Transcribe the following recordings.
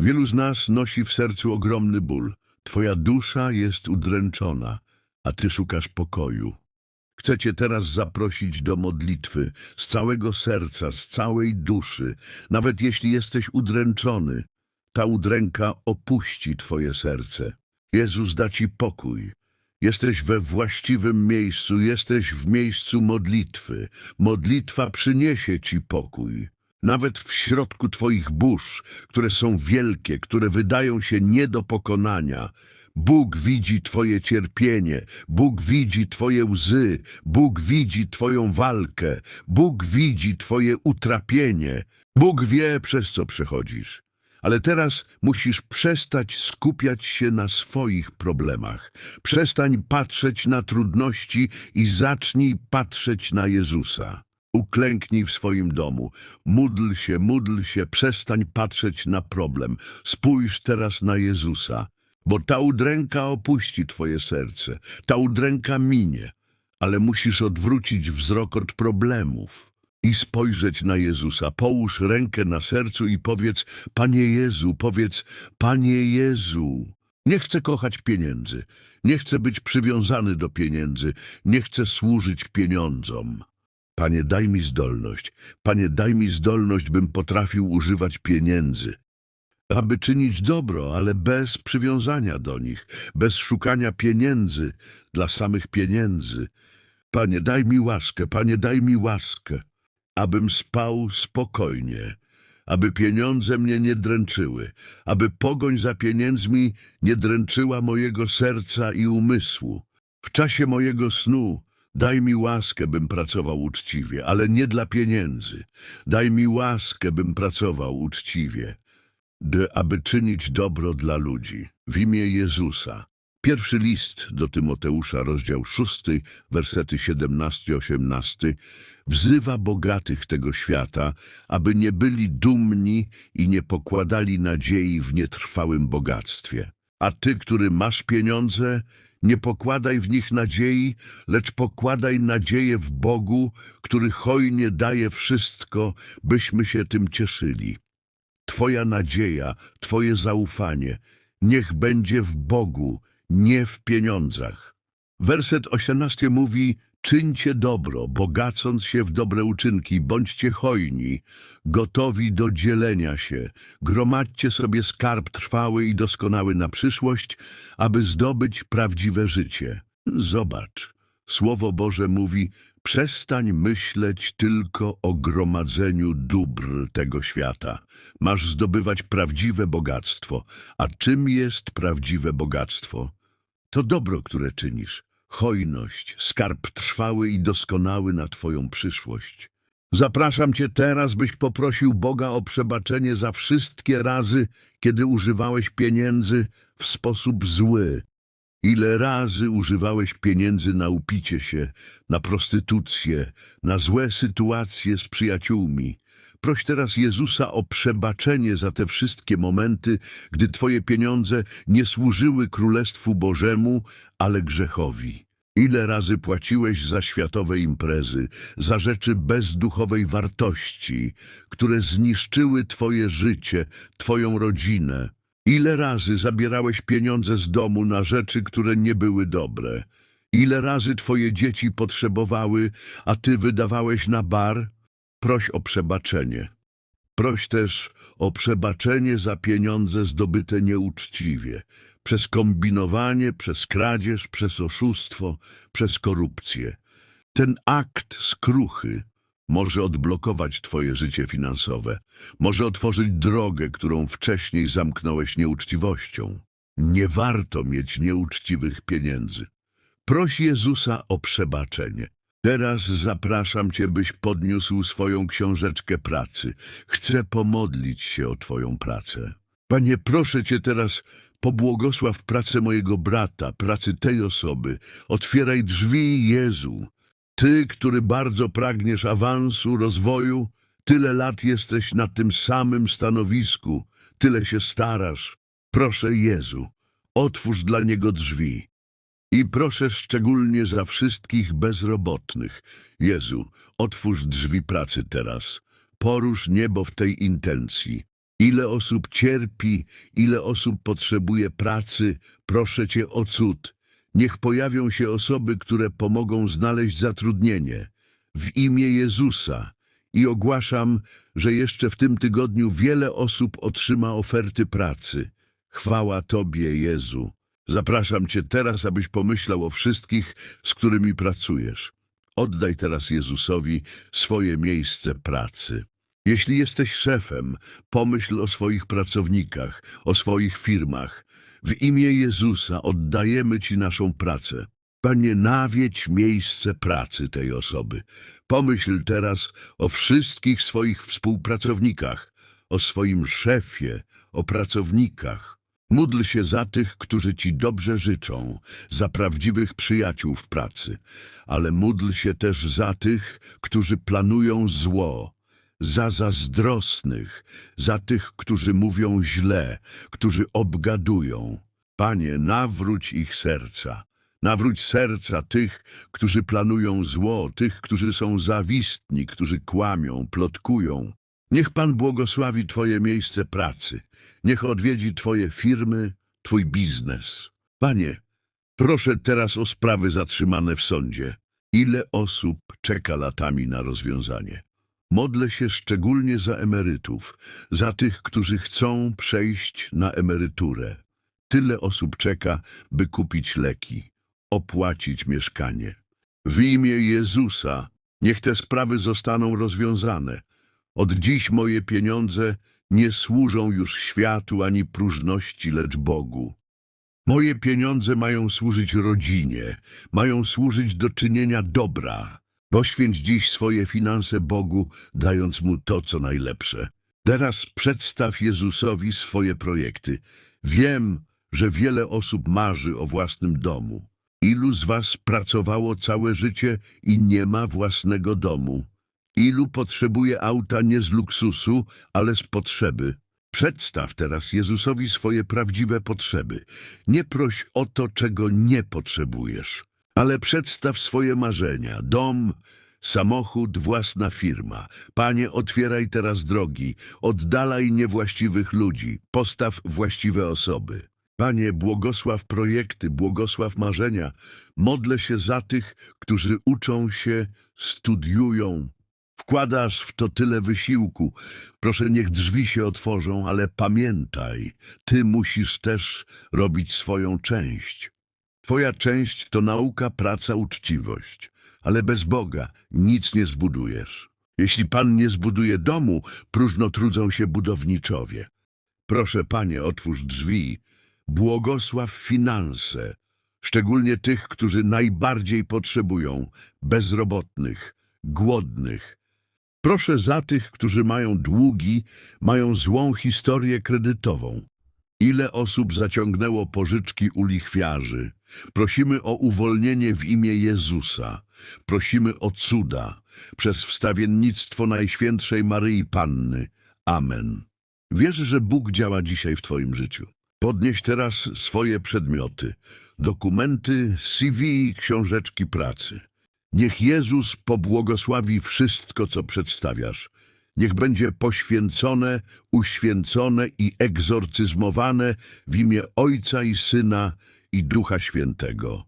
Wielu z nas nosi w sercu ogromny ból. Twoja dusza jest udręczona, a ty szukasz pokoju. Chcę Cię teraz zaprosić do modlitwy z całego serca, z całej duszy. Nawet jeśli jesteś udręczony, ta udręka opuści Twoje serce. Jezus da Ci pokój. Jesteś we właściwym miejscu, jesteś w miejscu modlitwy. Modlitwa przyniesie Ci pokój. Nawet w środku Twoich burz, które są wielkie, które wydają się nie do pokonania, Bóg widzi Twoje cierpienie, Bóg widzi Twoje łzy, Bóg widzi Twoją walkę, Bóg widzi Twoje utrapienie. Bóg wie, przez co przechodzisz. Ale teraz musisz przestać skupiać się na swoich problemach. Przestań patrzeć na trudności i zacznij patrzeć na Jezusa. Uklęknij w swoim domu, módl się, módl się, przestań patrzeć na problem. Spójrz teraz na Jezusa, bo ta udręka opuści twoje serce, ta udręka minie, ale musisz odwrócić wzrok od problemów i spojrzeć na Jezusa. Połóż rękę na sercu i powiedz, Panie Jezu, powiedz, Panie Jezu. Nie chcę kochać pieniędzy, nie chcę być przywiązany do pieniędzy, nie chcę służyć pieniądzom. Panie, daj mi zdolność, Panie, daj mi zdolność, bym potrafił używać pieniędzy, aby czynić dobro, ale bez przywiązania do nich, bez szukania pieniędzy dla samych pieniędzy. Panie, daj mi łaskę, Panie, daj mi łaskę, abym spał spokojnie, aby pieniądze mnie nie dręczyły, aby pogoń za pieniędzmi nie dręczyła mojego serca i umysłu. W czasie mojego snu daj mi łaskę, bym pracował uczciwie, ale nie dla pieniędzy. Daj mi łaskę, bym pracował uczciwie, aby czynić dobro dla ludzi. W imię Jezusa. Pierwszy list do Tymoteusza, rozdział 6, wersety 17-18, wzywa bogatych tego świata, aby nie byli dumni i nie pokładali nadziei w nietrwałym bogactwie. A ty, który masz pieniądze, nie pokładaj w nich nadziei, lecz pokładaj nadzieję w Bogu, który hojnie daje wszystko, byśmy się tym cieszyli. Twoja nadzieja, Twoje zaufanie, niech będzie w Bogu, nie w pieniądzach. Werset 18 mówi, czyńcie dobro, bogacąc się w dobre uczynki, bądźcie hojni, gotowi do dzielenia się, gromadźcie sobie skarb trwały i doskonały na przyszłość, aby zdobyć prawdziwe życie. Zobacz, Słowo Boże mówi, przestań myśleć tylko o gromadzeniu dóbr tego świata. Masz zdobywać prawdziwe bogactwo. A czym jest prawdziwe bogactwo? To dobro, które czynisz, hojność, skarb trwały i doskonały na Twoją przyszłość. Zapraszam Cię teraz, byś poprosił Boga o przebaczenie za wszystkie razy, kiedy używałeś pieniędzy w sposób zły. Ile razy używałeś pieniędzy na upicie się, na prostytucję, na złe sytuacje z przyjaciółmi. Proś teraz Jezusa o przebaczenie za te wszystkie momenty, gdy Twoje pieniądze nie służyły Królestwu Bożemu, ale grzechowi. Ile razy płaciłeś za światowe imprezy, za rzeczy bez duchowej wartości, które zniszczyły Twoje życie, Twoją rodzinę? Ile razy zabierałeś pieniądze z domu na rzeczy, które nie były dobre? Ile razy Twoje dzieci potrzebowały, a Ty wydawałeś na bar? Proś o przebaczenie. Proś też o przebaczenie za pieniądze zdobyte nieuczciwie, przez kombinowanie, przez kradzież, przez oszustwo, przez korupcję. Ten akt skruchy może odblokować Twoje życie finansowe, może otworzyć drogę, którą wcześniej zamknąłeś nieuczciwością. Nie warto mieć nieuczciwych pieniędzy. Proś Jezusa o przebaczenie. Teraz zapraszam Cię, byś podniósł swoją książeczkę pracy. Chcę pomodlić się o Twoją pracę. Panie, proszę Cię teraz, pobłogosław pracę mojego brata, pracy tej osoby. Otwieraj drzwi Jezu. Ty, który bardzo pragniesz awansu, rozwoju, tyle lat jesteś na tym samym stanowisku, tyle się starasz. Proszę Jezu, otwórz dla niego drzwi. I proszę szczególnie za wszystkich bezrobotnych. Jezu, otwórz drzwi pracy teraz. Porusz niebo w tej intencji. Ile osób cierpi, ile osób potrzebuje pracy, proszę Cię o cud. Niech pojawią się osoby, które pomogą znaleźć zatrudnienie. W imię Jezusa. I ogłaszam, że jeszcze w tym tygodniu wiele osób otrzyma oferty pracy. Chwała Tobie, Jezu. Zapraszam Cię teraz, abyś pomyślał o wszystkich, z którymi pracujesz. Oddaj teraz Jezusowi swoje miejsce pracy. Jeśli jesteś szefem, pomyśl o swoich pracownikach, o swoich firmach. W imię Jezusa oddajemy Ci naszą pracę. Panie, nawiedź miejsce pracy tej osoby. Pomyśl teraz o wszystkich swoich współpracownikach, o swoim szefie, o pracownikach. Módl się za tych, którzy Ci dobrze życzą, za prawdziwych przyjaciół w pracy, ale módl się też za tych, którzy planują zło, za zazdrosnych, za tych, którzy mówią źle, którzy obgadują. Panie, nawróć ich serca. Nawróć serca tych, którzy planują zło, tych, którzy są zawistni, którzy kłamią, plotkują. Niech Pan błogosławi Twoje miejsce pracy. Niech odwiedzi Twoje firmy, Twój biznes. Panie, proszę teraz o sprawy zatrzymane w sądzie. Ile osób czeka latami na rozwiązanie? Modlę się szczególnie za emerytów, za tych, którzy chcą przejść na emeryturę. Tyle osób czeka, by kupić leki, opłacić mieszkanie. W imię Jezusa niech te sprawy zostaną rozwiązane. Od dziś moje pieniądze nie służą już światu ani próżności, lecz Bogu. Moje pieniądze mają służyć rodzinie, mają służyć do czynienia dobra. Poświęć dziś swoje finanse Bogu, dając Mu to, co najlepsze. Teraz przedstaw Jezusowi swoje projekty. Wiem, że wiele osób marzy o własnym domu. Ilu z was pracowało całe życie i nie ma własnego domu? Ilu potrzebuje auta nie z luksusu, ale z potrzeby? Przedstaw teraz Jezusowi swoje prawdziwe potrzeby. Nie proś o to, czego nie potrzebujesz, ale przedstaw swoje marzenia, dom, samochód, własna firma. Panie, otwieraj teraz drogi, oddalaj niewłaściwych ludzi, postaw właściwe osoby. Panie, błogosław projekty, błogosław marzenia. Modlę się za tych, którzy uczą się, studiują. Wkładasz w to tyle wysiłku. Proszę, niech drzwi się otworzą, ale pamiętaj, ty musisz też robić swoją część. Twoja część to nauka, praca, uczciwość. Ale bez Boga nic nie zbudujesz. Jeśli Pan nie zbuduje domu, próżno trudzą się budowniczowie. Proszę, Panie, otwórz drzwi, błogosław finanse, szczególnie tych, którzy najbardziej potrzebują, bezrobotnych, głodnych. Proszę za tych, którzy mają długi, mają złą historię kredytową. Ile osób zaciągnęło pożyczki u lichwiarzy? Prosimy o uwolnienie w imię Jezusa. Prosimy o cuda przez wstawiennictwo Najświętszej Maryi Panny. Amen. Wierzę, że Bóg działa dzisiaj w Twoim życiu. Podnieś teraz swoje przedmioty, dokumenty, CV, książeczki pracy. Niech Jezus pobłogosławi wszystko, co przedstawiasz. Niech będzie poświęcone, uświęcone i egzorcyzmowane w imię Ojca i Syna i Ducha Świętego.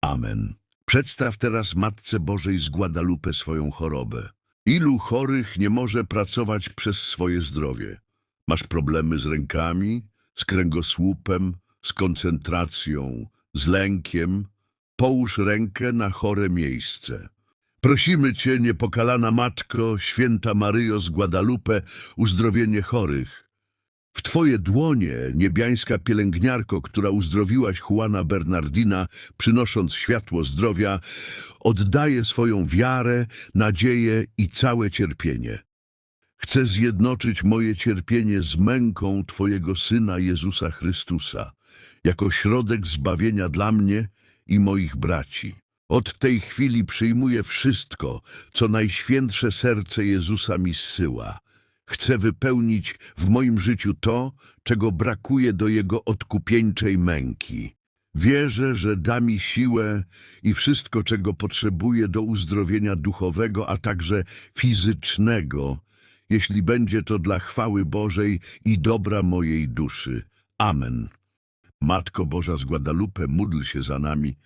Amen. Przedstaw teraz Matce Bożej z Guadalupe swoją chorobę. Ilu chorych nie może pracować przez swoje zdrowie? Masz problemy z rękami, z kręgosłupem, z koncentracją, z lękiem? Połóż rękę na chore miejsce. Prosimy Cię, niepokalana Matko, święta Maryjo z Guadalupe, uzdrowienie chorych. W Twoje dłonie, niebiańska pielęgniarko, która uzdrowiłaś Juana Bernardina, przynosząc światło zdrowia, oddaję swoją wiarę, nadzieję i całe cierpienie. Chcę zjednoczyć moje cierpienie z męką Twojego Syna Jezusa Chrystusa, jako środek zbawienia dla mnie i moich braci. Od tej chwili przyjmuję wszystko, co Najświętsze Serce Jezusa mi zsyła. Chcę wypełnić w moim życiu to, czego brakuje do Jego odkupieńczej męki. Wierzę, że da mi siłę i wszystko, czego potrzebuję do uzdrowienia duchowego, a także fizycznego, jeśli będzie to dla chwały Bożej i dobra mojej duszy. Amen. Matko Boża z Guadalupe, módl się za nami,